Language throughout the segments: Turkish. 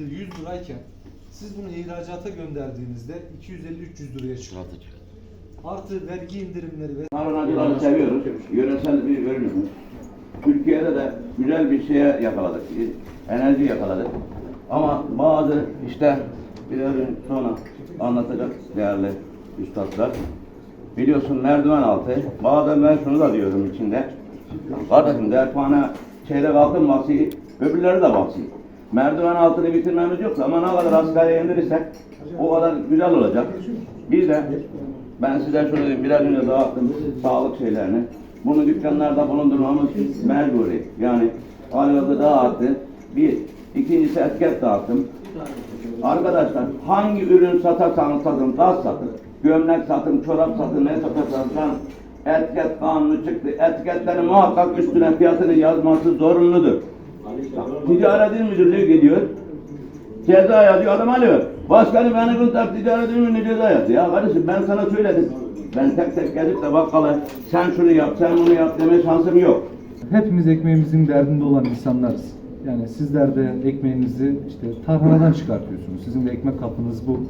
100 lirayken siz bunu ihracata gönderdiğinizde 250-300 liraya çıkıyor. Artı vergi indirimleri ve Marunacıları seviyoruz. Yöresel bir ürünümüz. Türkiye'de de güzel bir şeye yakaladık. Enerji yakaladık. Ama bazı işte biraz sonra anlatacak değerli üstadlar. Biliyorsun merdiven altı. Bazen ben şunu da diyorum içinde. Kardeşim dersane şeyde kalkın bahsi, öbürleri de bahsi. Merdiven altını bitirmemiz yok ama ne kadar asgari indirirsek o kadar güzel olacak. Bir de ben size şunu diyeyim, biraz önce dağıttım sağlık şeylerini. Bunu dükkanlarda bulundurmamız mecburi. Yani halihazırda dağıttı. Bir. ikincisi etiket dağıttım. Arkadaşlar hangi ürün satarsanız satın, gaz satın, gömlek satın, çorap satın, ne satarsanız etiket kanunu çıktı. Etiketlerin muhakkak üstüne fiyatını yazması zorunludur. Ticaret İl Müdürlüğü gidiyor. Ceza yazıyor, adam alıyor. Başkanım beni kurtar, ticaret ürünü ceza yazıyor. Ya kardeşim ben sana söyledim. Ben tek tek gelip de bakkala sen şunu yap, sen bunu yap deme şansım yok. hepimiz ekmeğimizin derdinde olan insanlarız. Yani sizler de ekmeğinizi işte tarhanadan çıkartıyorsunuz. Sizin de ekmek kapınız bu.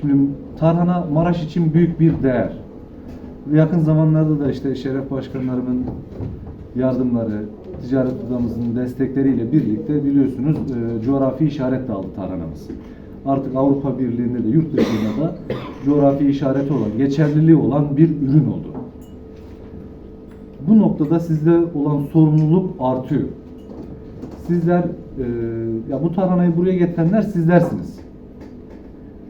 Şimdi tarhana Maraş için büyük bir değer. Yakın zamanlarda da işte Şeref Başkanlarımın yardımları, ticaret odamızın destekleriyle birlikte biliyorsunuz e, coğrafi işaret de aldı tarhanamız. Artık Avrupa Birliği'nde de yurt dışında da coğrafi işareti olan, geçerliliği olan bir ürün oldu. Bu noktada sizde olan sorumluluk artıyor. Sizler, e, ya bu tarhanayı buraya getirenler sizlersiniz.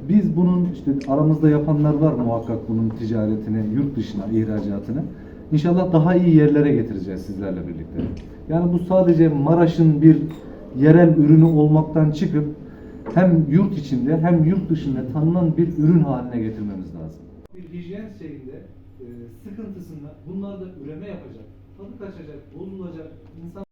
Biz bunun işte aramızda yapanlar var muhakkak bunun ticaretini, yurt dışına, ihracatını. İnşallah daha iyi yerlere getireceğiz sizlerle birlikte. Yani bu sadece Maraş'ın bir yerel ürünü olmaktan çıkıp hem yurt içinde hem yurt dışında tanınan bir ürün haline getirmemiz lazım. Bir hijyen şeyinde e, sıkıntısında bunlar da üreme yapacak, tadı kaçacak, bozulacak, insan